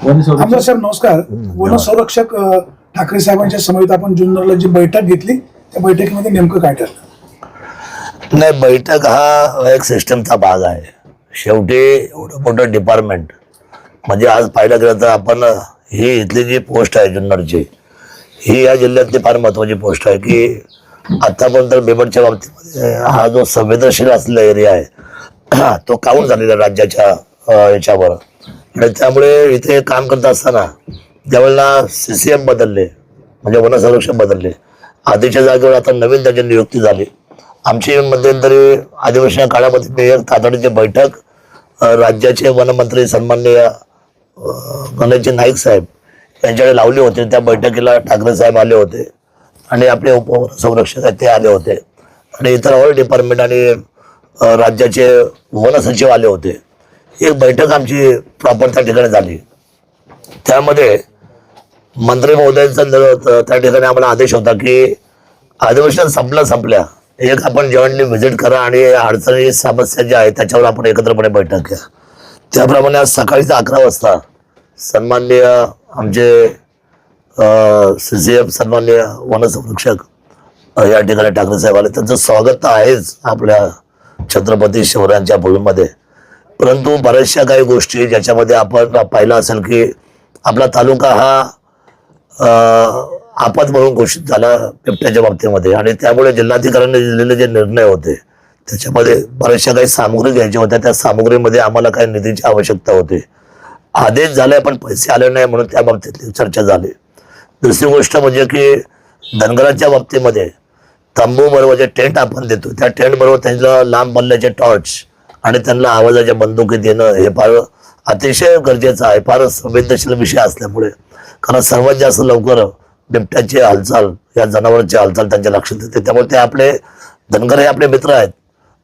आमदार साहेब नमस्कार. वन संरक्षक अ, ठाकरे साहेबांच्या समवेत आपण जुन्नरला जी बैठक घेतली त्या बैठकीमध्ये नेमकं काय ठरलं? नाही बैठक हा एक सिस्टमचा भाग आहे. शेवटी एवढं मोठं डिपार्टमेंट म्हणजे आज पाहिलं गेलं तर आपण ही इथली जी पोस्ट आहे जुन्नरची ही या जिल्ह्यातली फार महत्वाची पोस्ट आहे की आतापर्यंत बिबटच्या बाबतीमध्ये हा जो संवेदनशील असलेला एरिया आहे तो काउंट झालेला राज्याच्या अं, याच्यावर? त्यामुळे इथे काम करत असताना ज्यावेळेला सी सी एम बदलले म्हणजे वनसंरक्षण बदलले आधीच्या जागेवर आता नवीन त्याची नियुक्ती झाली. आमची मध्यंतरी आदिवासी काळामध्ये मी एक तातडीची बैठक राज्याचे वनमंत्री सन्माननीय गणेशजी नाईक साहेब यांच्याकडे लावली होती. त्या बैठकीला ठाकरे साहेब आले होते आणि आपले उपसंरक्षक आहेत ते आले होते. आणि इतर ऑल डिपार्टमेंट आणि राज्याचे राज्याचे वनसचिव आले होते. एक बैठक आमची प्रॉपर त्या ठिकाणी झाली. त्यामध्ये मंत्री महोदयांचा त्या ठिकाणी आम्हाला आदेश होता की अधिवेशन संपल्या संपल्या एक आपण जॉईंटली व्हिजिट करा आणि अडचणी समस्या ज्या आहेत त्याच्यावर आपण एकत्रपणे बैठक घ्या. त्याप्रमाणे आज सकाळीच अकरा वाजता सन्माननीय आमचे सी सी एफ सन्माननीय वनसंरक्षक या ठिकाणी ठाकरे साहेब आले. त्यांचं स्वागत तर आहेच आपल्या छत्रपती शिवरायांच्या भूमीमध्ये. परंतु बऱ्याचशा काही गोष्टी ज्याच्यामध्ये आपण पाहिलं असेल की आपला तालुका हा आपत म्हणून घोषित झाला बिबट्याच्या बाबतीमध्ये आणि त्यामुळे जिल्हाधिकाऱ्यांनी दिलेले जे निर्णय होते त्याच्यामध्ये बऱ्याचशा काही सामुग्री घ्यायच्या होत्या. त्या सामुग्रीमध्ये आम्हाला काही निधीची आवश्यकता होती. आदेश झाले पण पैसे आले नाही म्हणून त्या बाबतीतली चर्चा झाली. दुसरी गोष्ट म्हणजे की धनगराच्या बाबतीमध्ये तंबूबरोबर जे टेंट आपण देतो. त्या टेंटबरोबर त्यांना लांब बनल्याचे टॉर्च आणि त्यांना आवाजाच्या बंदुकी देणं हे फार अतिशय गरजेचं आहे फारच संवेदनशील विषय असल्यामुळे. कारण सर्वात जास्त लवकर बिबट्याची हालचाल या जनावरांची हालचाल त्यांच्या लक्षात येते. त्यामुळे ते आपले धनगर हे आपले मित्र आहेत.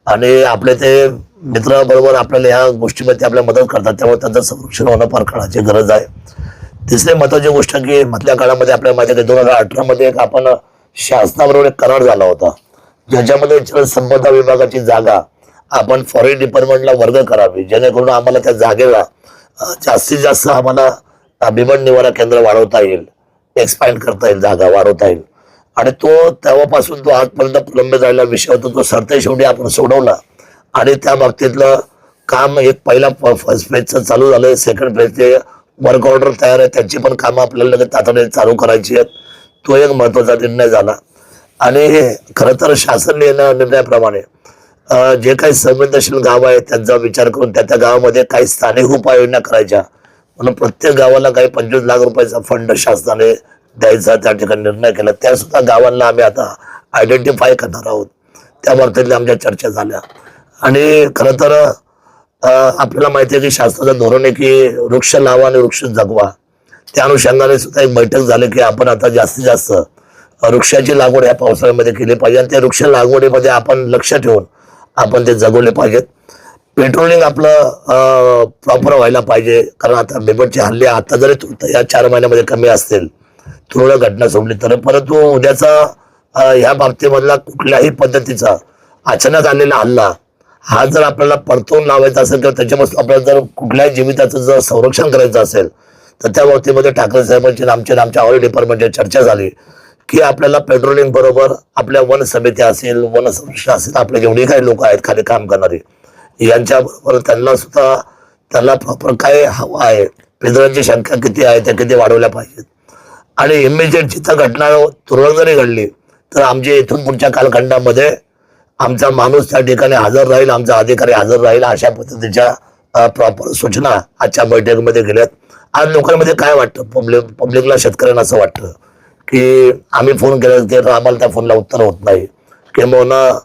आणि आपले ते मित्राबरोबर आपल्याला ह्या गोष्टीमध्ये आपल्या मदत करतात. त्यामुळे त्यांचं संरक्षण होणं फार काळाची गरज आहे. तिसरी महत्वाची गोष्ट की मधल्या काळामध्ये आपल्याला माहिती आहे की दोन हजार अठरामध्ये एक आपण शासनाबरोबर एक करार झाला होता. ज्याच्यामध्ये जलसंपदा विभागाची जागा आपण फॉरेन डिपार्टमेंटला वर्ग करावी. जेणेकरून आम्हाला त्या जागेला जास्तीत जास्त आम्हाला अं, निवारा केंद्र वाढवता येईल. एक्सपांड करता येईल जागा वाढवता येईल. आणि तो तेव्हापासून तो आजपर्यंत प्रलंबित झालेला विषय होता तो सरते शेवटी आपण सोडवला. आणि त्या बाबतीतलं काम एक पहिला फर्स्ट फेजचं चालू झालं सेकंड फेजचे वर्क ऑर्डर तयार आहे त्यांची पण कामं आपल्याला लगेच तातडीने चालू करायची आहेत. तो एक महत्त्वाचा निर्णय झाला. आणि खरं तर शासन निर्णय- निर्णयाप्रमाणे जे काही संवेदनशील गाव आहेत त्यांचा विचार करून त्या त्या गावामध्ये काही स्थानिक उपाययोजना करायच्या. म्हणून प्रत्येक गावाला काही पंचवीस लाख रुपयाचा फंड शासनाने द्यायचा त्या ठिकाणी निर्णय केला. त्या सुद्धा गावांना आम्ही आता आयडेंटिफाय करणार आहोत. त्या बाबतीतल्या आमच्या चर्चा झाल्या. आणि खरं तर आपल्याला माहिती आहे की शासनाचं धोरण आहे की वृक्ष लावा आणि वृक्ष जगवा. त्या अनुषंगाने सुद्धा एक बैठक झाली की आपण आता जास्तीत जास्त वृक्षाची लागवड या पावसाळ्यामध्ये केली पाहिजे. आणि त्या वृक्ष लागवडीमध्ये आपण लक्ष ठेवून आपण ते जगवले पाहिजेत. पेट्रोलिंग आपलं प्रॉपर व्हायला पाहिजे. कारण आता बिबटचे हल्ले आता जरी तु- या चार महिन्यामध्ये कमी असतील तुरळक घटना सोडली तर. परंतु उद्याचा ह्या बाबतीमधला कुठल्याही पद्धतीचा अचानक आलेला हल्ला हा जर आपल्याला परतवून लावायचा असेल किंवा त्याच्यापासून आपल्याला जर कुठल्याही जीविताचं जर संरक्षण करायचं असेल तर त्या बाबतीमध्ये ठाकरे साहेबांची आमच्या आमच्या ऑइल डिपार्टमेंटची चर्चा झाली. की आपल्याला पेट्रोलिंग बरोबर आपल्या वन समिती असेल वन संरक्षण असेल आपले जेवढे काही लोक आहेत खाली काम करणारे. यांच्याबरोबर त्यांना सुद्धा त्यांना प्रॉपर काय हवं आहे पिंजऱ्यांची संख्या किती आहे त्या किती वाढवल्या पाहिजेत. आणि इमिजिएट जिथं घटना तुरळक जरी घडली तर आमच्या इथून पुढच्या कालखंडामध्ये आमचा माणूस त्या ठिकाणी हजर राहील आमचा अधिकारी हजर राहील अशा पद्धतीच्या प्रॉपर सूचना आजच्या बैठकीमध्ये गेल्यात. आज लोकांमध्ये काय वाटतं? पब्लिक पब्लिकला शेतकऱ्यांना असं वाटतं? की आम्ही फोन केला तर आम्हाला त्या फोनला उत्तर होत नाही. किंवा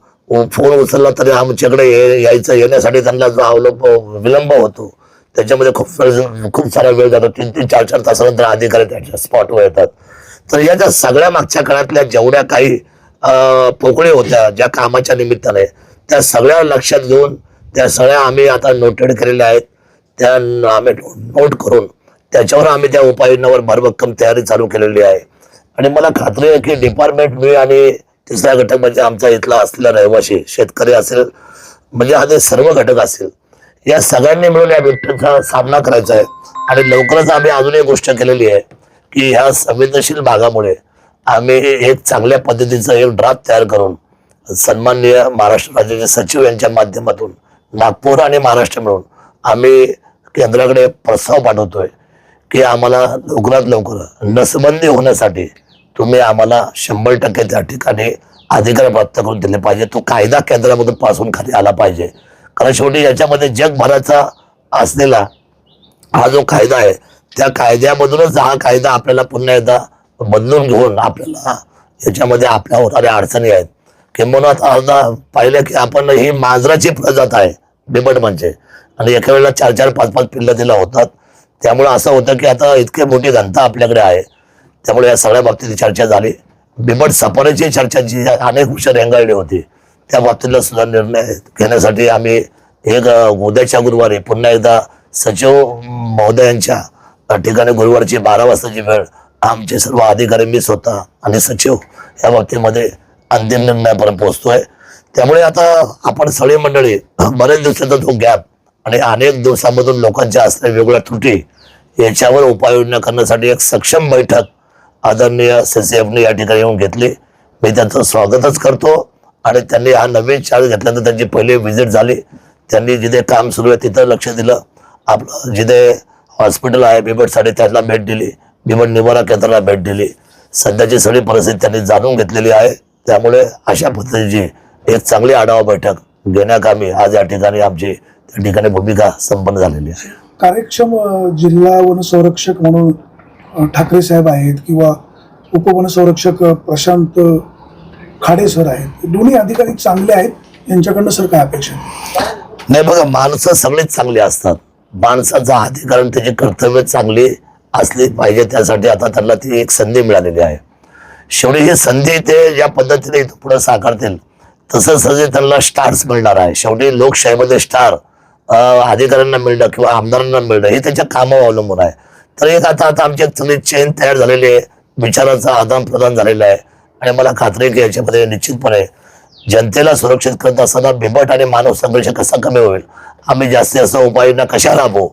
फोन उचलला तरी आमच्याकडे ये- यायचं येण्यासाठी त्यांना जो अवलंब विलंब होतो. त्याच्यामध्ये खूप वेळ- खूप सारा वेळ जातो. तीन तीन चार चार तासानंतर अधिकारी त्याच्या स्पॉटवर येतात. तर या ज्या सगळ्या मागच्या काळातल्या जेवढ्या काही पोकळी होत्या ज्या कामाच्या निमित्ताने त्या सगळ्या लक्षात घेऊन त्या सगळ्या आम्ही आता नोटेड केलेल्या आहेत. त्या आम्ही नोट करून त्याच्यावर आम्ही त्या उपाययोजनावर भरभक्कम तयारी चालू केलेली आहे. आणि मला खात्री आहे की डिपार्टमेंट मी आणि तिसरा घटक म्हणजे आमचा इथला असलेला रहिवासी शेतकरी असेल म्हणजे हा जे सर्व घटक असेल या सगळ्यांनी मिळून या बिबट्याचा सामना करायचा आहे. आणि लवकरच आम्ही अजून एक गोष्ट केलेली आहे की ह्या संवेदनशील भागामुळे आम्ही एक चांगल्या पद्धतीचं एक ड्राफ्ट तयार करून सन्माननीय महाराष्ट्र राज्याचे सचिव यांच्या माध्यमातून नागपूर आणि महाराष्ट्र मिळून आम्ही केंद्राकडे प्रस्ताव पाठवतोय. की आम्हाला लवकरात लवकर नसबंदी होण्यासाठी तुम्ही आम्हाला शंभर टक्के त्या ठिकाणी अधिकार प्राप्त करून दिले पाहिजे. तो कायदा केंद्रामधून पासून खाली आला पाहिजे. कारण शेवटी याच्यामध्ये जगभराचा असलेला हा जो कायदा आहे त्या कायद्यामधूनच हा कायदा आपल्याला पुन्हा एकदा बदलून घेऊन आपल्याला याच्यामध्ये आपल्या होणाऱ्या अडचणी आहेत. किंबहुना आता पाहिलं की आपण ही मांजराची प्रजात आहे बिबट म्हणजे. आणि एका वेळेला चार चार पाच पाच पिल्लं तिला होतात. त्यामुळं असं होतं की आता इतकी मोठी घनता आपल्याकडे आहे. त्यामुळे या सगळ्या बाबतीत चर्चा झाली. बिबट सफारीची चर्चा जी अनेक वर्ष रेंगाळली होती. त्या बाबतीतला सुद्धा निर्णय घेण्यासाठी आम्ही एक उद्याच्या गुरुवारी पुन्हा एकदा सचिव महोदयांच्या ठिकाणी गुरुवारची बारा वाजताची वेळ आमचे सर्व अधिकारी मी स्वतः आणि सचिव या बाबतीमध्ये अंतिम निर्णयापर्यंत पोहोचतोय. त्यामुळे आता आपण सगळी मंडळी बरेच दिवसाचा तो गॅप आणि अनेक दिवसामधून लोकांच्या असलेल्या वेगवेगळ्या त्रुटी याच्यावर उपाययोजना करण्यासाठी एक सक्षम बैठक आदरणीय सीसीएफने या ठिकाणी येऊन घेतली. मी त्यांचं स्वागतच करतो आणि त्यांनी हा नवीन चार्ज घेतल्यानंतर त्यांची पहिली व्हिजिट झाली. त्यांनी जिथे काम सुरू आहे तिथं लक्ष दिलं. आपलं जिथे हॉस्पिटल आहे बिबटसाठी त्यांना भेट दिली. बिबट निवारा केंद्राला भेट दिली. सध्याची सगळी परिस्थिती त्यांनी जाणून घेतलेली आहे. त्यामुळे अशा पद्धतीची एक चांगली आढावा बैठक घेण्याकामी आज या ठिकाणी आमची त्या ठिकाणी भूमिका संपन्न झालेली आहे. कार्यक्षम जिल्हा वन संरक्षक म्हणून ठाकरे साहेब आहेत किंवा उपवन संरक्षक अ, प्रशांत खाडे सर आहेत. दोन्ही अधिकारी चांगले आहेत. यांच्याकडनं सर काय अपेक्षा? नाही बघा माणसं सगळेच चांगली असतात. माणसाचा अधिकार आणि त्याची कर्तव्य चांगली असली पाहिजे त्यासाठी आता त्यांना ती एक संधी मिळालेली आहे. शेवटी ही संधी ते ज्या पद्धतीने पुढे साकारतील तसं सगळे त्यांना स्टार्स मिळणार आहे. शेवटी लोकशाहीमध्ये स्टार अधिकाऱ्यांना मिळणं किंवा आमदारांना मिळणं हे त्याच्या कामावर अवलंबून आहे. तर एक आता आता आमच्या एक चेन तयार झालेली आहे. विचाराचं आदान प्रदान झालेलं आहे. आणि मला खात्री की याच्यामध्ये निश्चितपणे जनतेला सुरक्षित करत असताना बिबट आणि मानव संघर्ष कसा कमी होईल? आम्ही जास्तीत जास्त उपाययोजना कशा राबवू?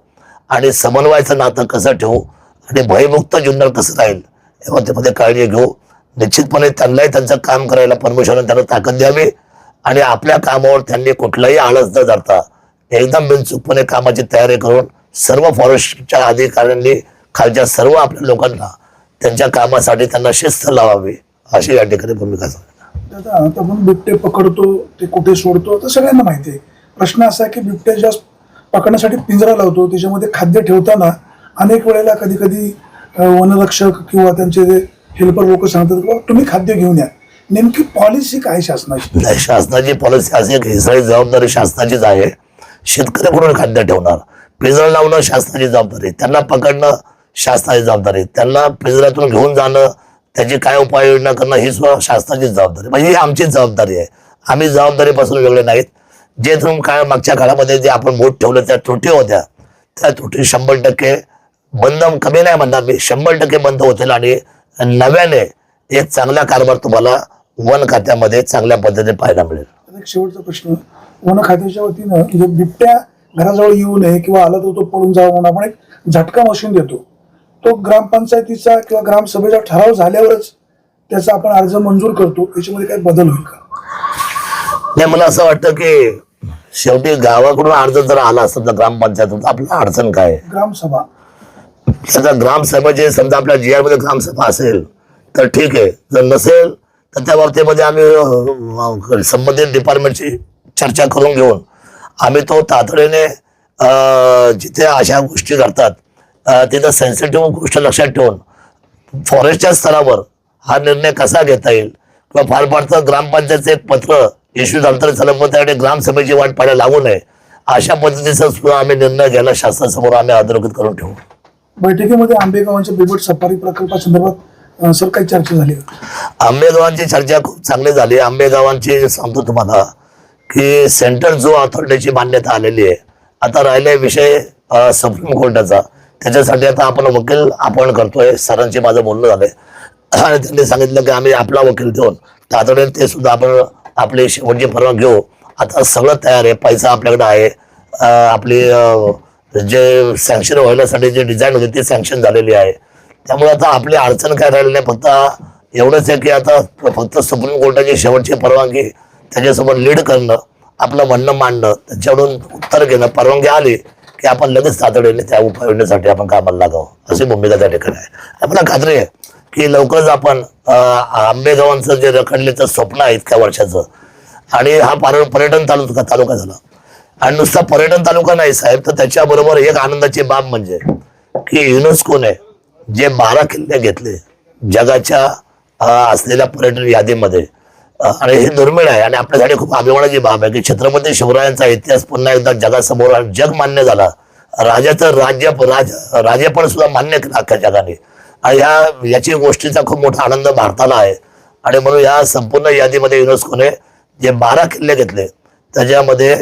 आणि समन्वयाचं नातं कसं ठेवू? आणि भयमुक्त जुन्नर कसं राहील? या त्यामध्ये काळजी घेऊ. निश्चितपणे त्यांनाही त्यांचं काम करायला परमेश्वराने त्यांना ताकद द्यावी. आणि आपल्या कामावर त्यांनी कुठलाही आळस न धरता एकदम बिनचूकपणे कामाची तयारी करून सर्व फॉरेस्टच्या अधिकाऱ्यांनी खालच्या सर्व आपल्या लोकांना त्यांच्या कामासाठी त्यांना शिस्त लावावी अशी या ठिकाणी भूमिका दादा आता आपण बिबटे पकडतो ते कुठे सोडतो तर सगळ्यांना माहिती आहे. प्रश्न असा आहे की बिबटे ज्या पकडण्यासाठी पिंजरा लावतो त्याच्यामध्ये खाद्य ठेवताना अनेक वेळेला कधी कधी वनरक्षक किंवा त्यांचे जे हेल्पर लोक सांगतात की "बाबा, तुम्ही खाद्य घेऊन या. नेमकी पॉलिसी काय शासनाची? शासनाची पॉलिसी अशी जबाबदारी शासनाचीच आहे. शेतकरी कुठून खाद्य ठेवणार. पिंजरा लावणं शासनाची जबाबदारी. त्यांना पकडणं शासनाची जबाबदारी. त्यांना पिंजऱ्यातून घेऊन जाणं त्याची काय उपाययोजना करणं ही सुद्धा शासनाची जबाबदारी. म्हणजे ही आमची जबाबदारी आहे. आम्ही जबाबदारीपासून वेगळे नाहीत. जे तुम्ही काळ मागच्या काळामध्ये जे आपण बोट ठेवलं त्या त्रुटी होत्या. त्या त्रुटी शंभर टक्के बंद कमी नाही म्हणणार मी. शंभर टक्के बंद होतील आणि नव्याने एक चांगला कारभार तुम्हाला वन खात्यामध्ये चांगल्या पद्धतीने पाहायला मिळेल. शेवटचा प्रश्न. वन खात्याच्या वतीनं म्हणजे बिबट्या घराजवळ येऊ नये किंवा आला तर तो पळून जावा म्हणून आपण एक झटका मशीन देतो. तो ग्रामपंचायतीचा किंवा ग्रामसभेचा ठराव झाल्यावरच त्याचा आपण अर्ज मंजूर करतो. त्याच्यामध्ये काही बदल होईल का? नाही मला असं वाटतं की शेवटी गावाकडून अर्ज जर आला असता तर ग्रामपंचायत आपलं अडचण काय? ग्रामसभा. त्याचा ग्रामसभेचे समजा आपल्या जी मध्ये ग्रामसभा असेल तर ठीक आहे. जर नसेल तर त्या बाबतीमध्ये आम्ही संबंधित डिपार्टमेंटची चर्चा करून घेऊन. आम्ही तो तातडीने जिथे अशा गोष्टी घडतात अं, तिथं सेन्सिटिव्ह गोष्ट लक्षात ठेवून फॉरेस्टच्या स्तरावर हा निर्णय कसा घेता येईल? किंवा फार फार तर ग्रामपंचायतचं एक पत्र इश्यू झालं तर चालेल पण त्याकडे ग्रामसभेची वाट पाहायला लागू नये अशा पद्धतीचा सुद्धा आम्ही निर्णय घ्यायला शासनासमोर आम्ही अधोरेखित करून ठेवू. बैठकीमध्ये आंबेगावांच्या बिबट सफारी प्रकल्पासंदर्भात सर काही चर्चा झाली? आंबेगावांची चर्चा खूप चांगली झाली. आंबेगावांची सांगतो तुम्हाला की सेंट्रल जो अथॉरिटीची मान्यता आलेली आहे आता राहिलाय विषय सुप्रीम कोर्टाचा. त्याच्यासाठी आता आपण वकील आपण करतोय सरांशी माझं बोलणं झालंय. आणि त्यांनी सांगितलं की आम्ही आपला वकील देऊन तातडीने ते सुद्धा आपण आपली शेवटची परवा घेऊ. आता सगळं तयार आहे पैसा आपल्याकडे आहे. आपली जे सँक्शन व्हायलासाठी जे डिझाईन होती ती सँक्शन झालेली आहे. त्यामुळे आता आपली अडचण काय राहिली नाही फक्त एवढंच आहे की आता फक्त सुप्रीम कोर्टाची शेवटची परवानगी त्याच्यासोबत लीड करणं आपलं म्हणणं मांडणं त्याच्याकडून उत्तर घेणं परवानगी आली की आपण लगेच तातडीने त्या उपाययोजनेसाठी आपण कामाला लागावं. अशी भूमिका त्या ठिकाणी आहे. आपल्याला खात्री आहे की लवकरच आपण आंबेगावांचं जे रखडलेचं स्वप्न आहे इतक्या वर्षाचं आणि हा पार पर्यटन तालुका तालुका झाला. आणि नुसता पर्यटन तालुका नाही साहेब तर त्याच्याबरोबर एक आनंदाची बाब म्हणजे की युनेस्कोने जे बारा किल्ले घेतले जगाच्या असलेल्या पर्यटन यादीमध्ये आणि हे दुर्मिळ आहे. आणि आपल्यासाठी खूप अभिमानाची बाब आहे की छत्रपती शिवरायांचा इतिहास पुन्हा एकदा जगासमोर आणि जग मान्य झाला. राजाचं राज्य राज राजेपण सुद्धा मान्य केलं अख्ख्या जगाने. आणि ह्या याची गोष्टीचा खूप मोठा आनंद भारताला आहे. आणि म्हणून या संपूर्ण यादीमध्ये युनेस्कोने जे बारा किल्ले घेतले त्याच्यामध्ये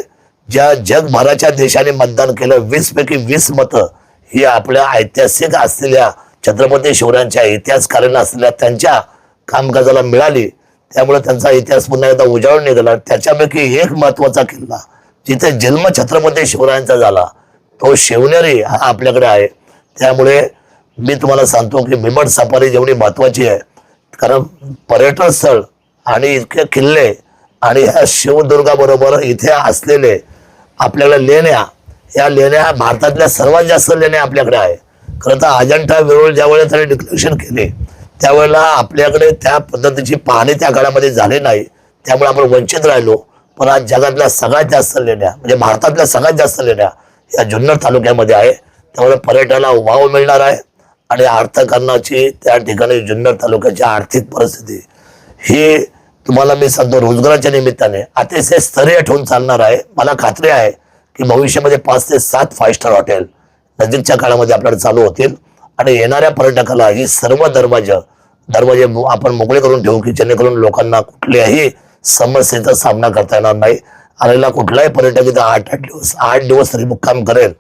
ज्या जगभराच्या देशाने मतदान केलं वीस पैकी वीस मतं ही आपल्या ऐतिहासिक असलेल्या छत्रपती शिवरायांच्या इतिहासकारांना असलेल्या त्यांच्या कामकाजाला मिळाली. त्यामुळे त्यांचा इतिहास पुन्हा एकदा उजाळून निघाला. त्याच्यापैकी एक महत्त्वाचा किल्ला जिथे जन्म छत्रपती शिवरायांचा झाला तो शिवनेरी हा आपल्याकडे आहे. त्यामुळे मी तुम्हाला सांगतो की बिबट सफारी जेवढी महत्वाची आहे कारण पर्यटन स्थळ आणि इतके किल्ले आणि ह्या शिवदुर्गाबरोबर इथे असलेले आपल्याकडे लेण्या या लेण्या भारतातल्या सर्वात जास्त लेण्या आपल्याकडे आहे. खरं तर अजंठा वेरूळ ज्यावेळेला त्यांनी डिक्लेरेशन केले त्यावेळेला आपल्याकडे त्या पद्धतीची पाहणी त्या काळामध्ये झाली नाही. त्यामुळे आपण वंचित राहिलो. पण आज जगातल्या सगळ्यात जास्त लेण्या म्हणजे भारतातल्या सगळ्यात जास्त लेण्या या जुन्नर तालुक्यामध्ये आहे. त्यामुळे पर्यटनाला वाव मिळणार आहे आणि अर्थकारणाची त्या ठिकाणी जुन्नर तालुक्याची आर्थिक परिस्थिती. ही तुम्हाला मी सांगतो रोजगाराच्या निमित्ताने अतिशय स्तरीय ठेवून चालणार आहे. मला खात्री आहे की भविष्यामध्ये पाच ते सात फाय स्टार हॉटेल नजीकच्या काळामध्ये आपल्याकडे चालू होतील. आणि येणाऱ्या पर्यटकाला ही सर्व दरवाजा दरवाजे आपण मोकळे करून ठेवू की जेणेकरून लोकांना कुठल्याही समस्येचा सामना करता येणार नाही. आलेला कुठलाही पर्यटक इथं आठ आठ दिवस आठ दिवस तरी मुक्काम करेल.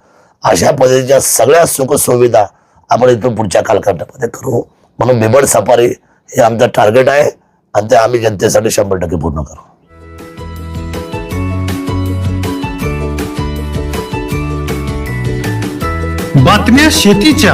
अशा पद्धतीच्या सगळ्या सुखसुविधा आपण इथून पुढच्या कालखंडामध्ये करू. म्हणून बिबड सफारी हे आमचं टार्गेट आहे आणि ते आम्ही जनतेसाठी शंभर टक्के पूर्ण करू. बातम्या शेतीच्या.